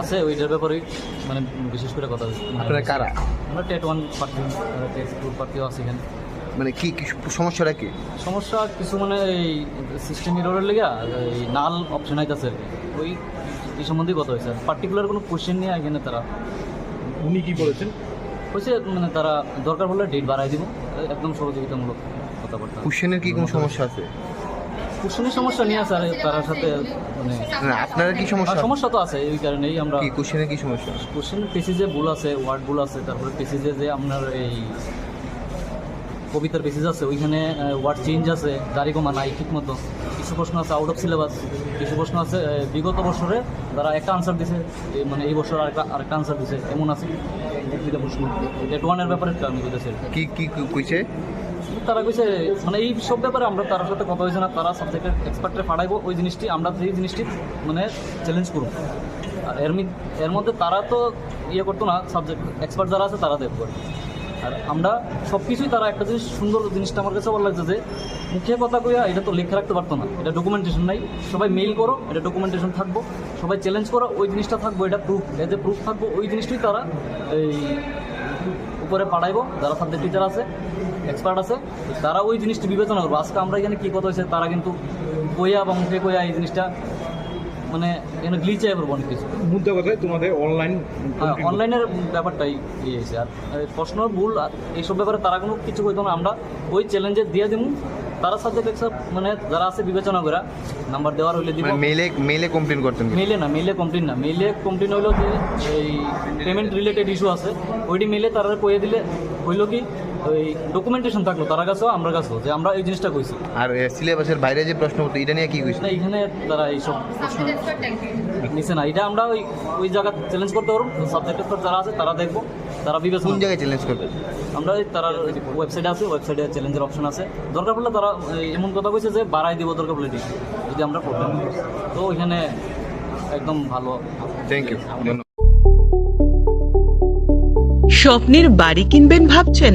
আছে ওইটার ব্যাপারে মানে বিশেষ করে কথা মানে আপনারা কারা? আমরা TET one party TET two পার্টিও আছে এখানে। মানে কি কি সমস্যাটা কি? সমস্যা কিছু মানে এই সিস্টেম ইরোরের লেগে এই নাল অপশন আইতেছে আর কি। ওই এই সম্বন্ধেই কথা হয়েছে। পার্টিকুলার কোনো কোশ্চেন নিয়ে এখানে তারা। উনি কি বলেছেন? হয়েছে মানে তারা দরকার হলে ডেট বাড়াই দিব। একদম সহযোগিতামূলক কথাবার্তা। কোশ্চেনের কি কোনো সমস্যা আছে? কোশ্চেনের সমস্যা নিয়ে আছে আর তার সাথে মানে না আপনারা কি সমস্যা? সমস্যা তো আছে এই কারণেই আমরা কি কুশনের কি সমস্যা? কোশ্চেন পেসিজে ভুল আছে ওয়ার্ড ভুল আছে তারপরে পেসিজে যে আপনার এই কবিতার পেসিজ আছে ওইখানে ওয়ার্ড চেঞ্জ আছে কমা নাই ঠিক মতো কিছু প্রশ্ন আছে আউট অফ সিলেবাস কিছু প্রশ্ন আছে বিগত বছরে তারা একটা আনসার দিছে মানে এই বছর আরেকটা আরেকটা আনসার দিছে এমন আছে। প্রশ্ন। ডেট ওয়ানের ব্যাপারে আমি বলতেছি। কি কি কইছে? তারা কইছে মানে এই সব ব্যাপারে আমরা তার সাথে কথা হয়েছে না, তারা সাবজেক্টের এক্সপার্টে পাঠাইবো, ওই জিনিসটি, আমরা সেই জিনিসটি মানে চ্যালেঞ্জ করব। আর এর এর মধ্যে তারা তো ইয়ে করতো না সাবজেক্ট এক্সপার্ট যারা আছে তারা দেখব। আর আমরা সব কিছুই তারা একটা জিনিস, সুন্দর জিনিসটা আমার কাছে ভালো লাগছে যে, মুখে কথা কইয়া এটা তো লিখে রাখতে পারতো না। এটা ডকুমেন্টেশন নাই। সবাই মেইল করো, এটা ডকুমেন্টেশন থাকব। সবাই চ্যালেঞ্জ করো, ওই জিনিসটা থাকব, এটা প্রুফ এ যে প্রুফ থাকব, ওই জিনিসটাই তারা এই উপরে পাঠাইবো, যারা সাবজেক্ট টিচার আছে। এক্সপার্ট আছে তারা ওই জিনিসটা বিবেচনা করব। আজকে আমরা এখানে কী কথা হয়েছে তারা কিন্তু কইয়া বা মুখে কইয়া এই জিনিসটা মানে এখানে গ্লিচাই করব অনেক কিছু। মুদ্রা কথায় তোমাদের অনলাইন হ্যাঁ অনলাইনের ব্যাপারটাই ইয়ে হয়েছে। আর প্রশ্ন ভুল আর এইসব ব্যাপারে তারা কোনো কিছু কইতো না। আমরা ওই চ্যালেঞ্জে দিয়ে দিব তারা সাবজেক্ট এক্সপার্ট মানে যারা আছে বিবেচনা করা নাম্বার দেওয়ার হইলে দিব। মানে মেলে মেলে কমপ্লেন করতেন মেলে না মেলে কমপ্লেন না। মেলে কমপ্লেন হইল যে এই পেমেন্ট রিলেটেড ইস্যু আছে। ওইটি মেলে তারা কয়ে দিলে হইল কি ওই ডকুমেন্টেশন থাকল তার কাছেও আমরা কাছেও যে আমরা এই জিনিসটা কইছি। আর সিলেবাসের বাইরে যে প্রশ্ন উঠতো এটা নিয়ে কি কইছে? না এখানে তারা এইসব প্রশ্ন নিছে না। এটা আমরা ওই ওই জায়গা চ্যালেঞ্জ করতে পারব সাবজেক্ট যারা আছে তারা দেখব তারা কোন জায়গায় চ্যালেঞ্জ করবে? আমরা ওই তারা ওয়েবসাইটে আছে ওয়েবসাইটে চ্যালেঞ্জের অপশন আছে। দরকার পড়লে তারা এমন কথা কইছে যে বাড়াই দিব দরকার পড়লে দিই যদি আমরা প্রবলেম তো ওইখানে একদম ভালো। থ্যাংক ইউ স্বপ্নের বাড়ি কিনবেন ভাবছেন?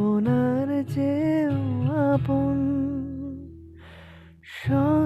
আপনার যে আপন কমল